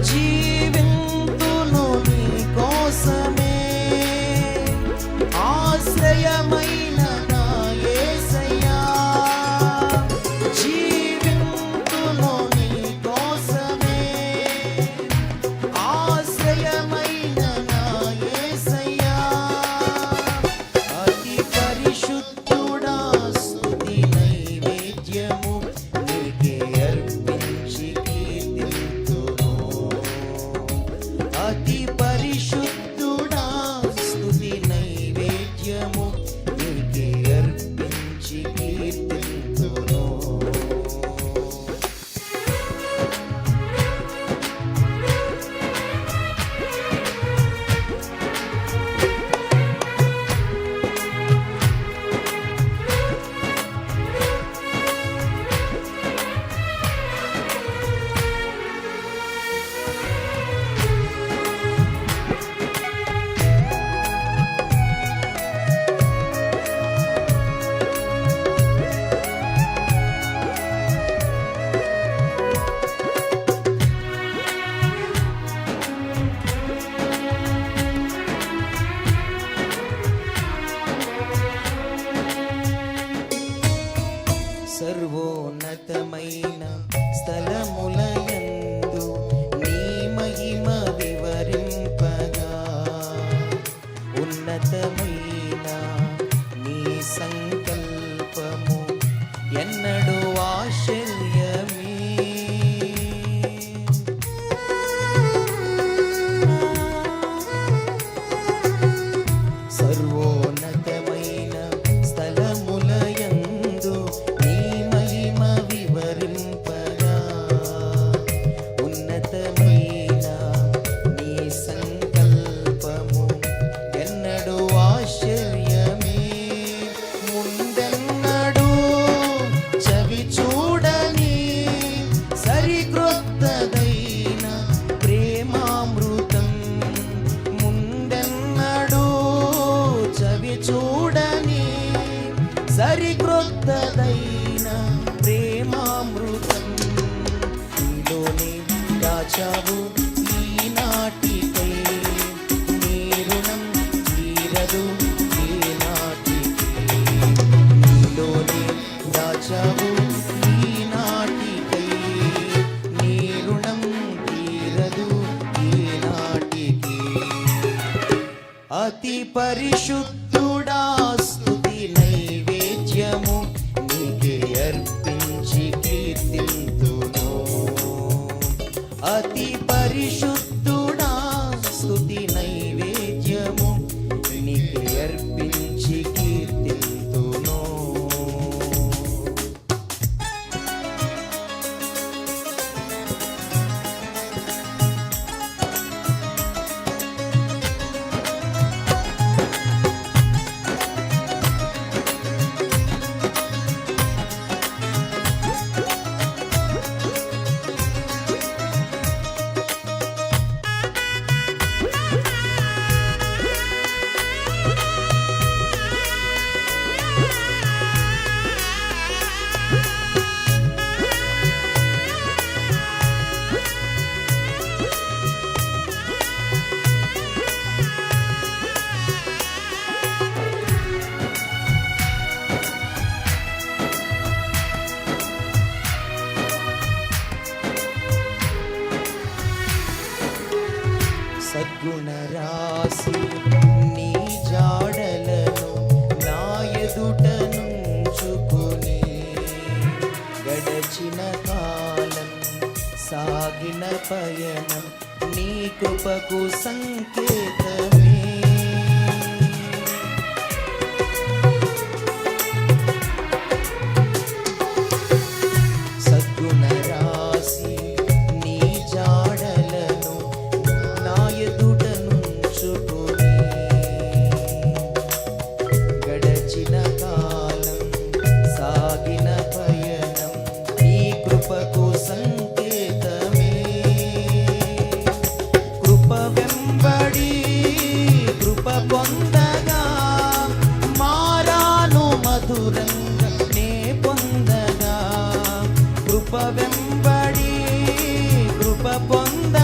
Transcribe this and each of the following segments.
de என்ன మార్చావు ఈనాటికై నీ రుణం తీరదు ఈనాటికి నీలోనే దాచావు ఈనాటికై నీ రుణం తీరదు ఈనాటికి అతి పరిశుద్ధ అతి పరిశుద్ధ గుణరాశి నీ జాడలను నా ఎదుట నుంచుకుని గడచిన కాలం సాగిన పయనం నీ కృపకు సంకేతం. వెంబడి కృప పొంద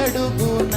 అడుగున?